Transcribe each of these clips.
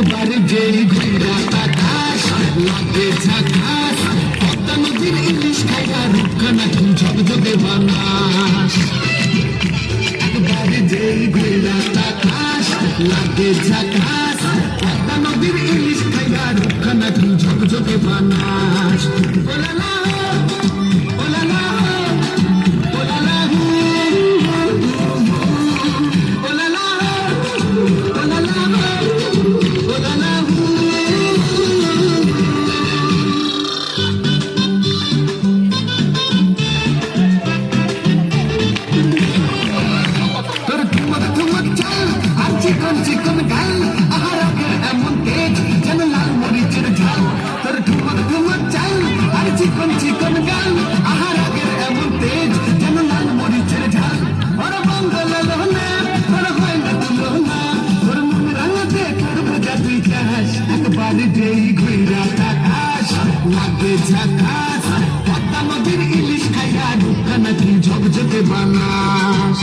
একবার যেই ঘুরা আকাশ লাগে ঝাকাশ পদ্মা নদীর ইলিশ খাইয়া রক্ষা নাকি ঝকঝকে বানাস। একবার যেই ঘুরা আকাশ লাগে ঝাকাশ পদ্মা নদীর ইলিশ খাইয়া রক্ষা নাকি ঝকঝকে বানাস। বলে না চিকন চিকন গাল আহারাগের এমন তেজ, যেন লাল মরিচের ঝাল ওর বঙ্গল লোহনা ওর হয় না তুলনা ওর মন রাঙাতে করব যা তুই চাস? একবার যেই ঘুরা তাকাস লাগে ঝাকাস পদ্মা নদীর ইলিশ খাইয়া ঢুকা নাকি ঝকঝকে বানাস।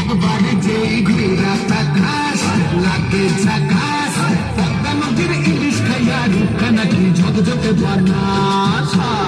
একবারে যেই ঘুরা তাকাস লাগে ঝাকাস পদ্মা নদীর ইলিশ খাইয়া রুখা নাকি ঝকঝকে বানাস। তোর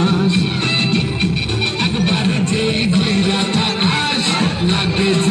It's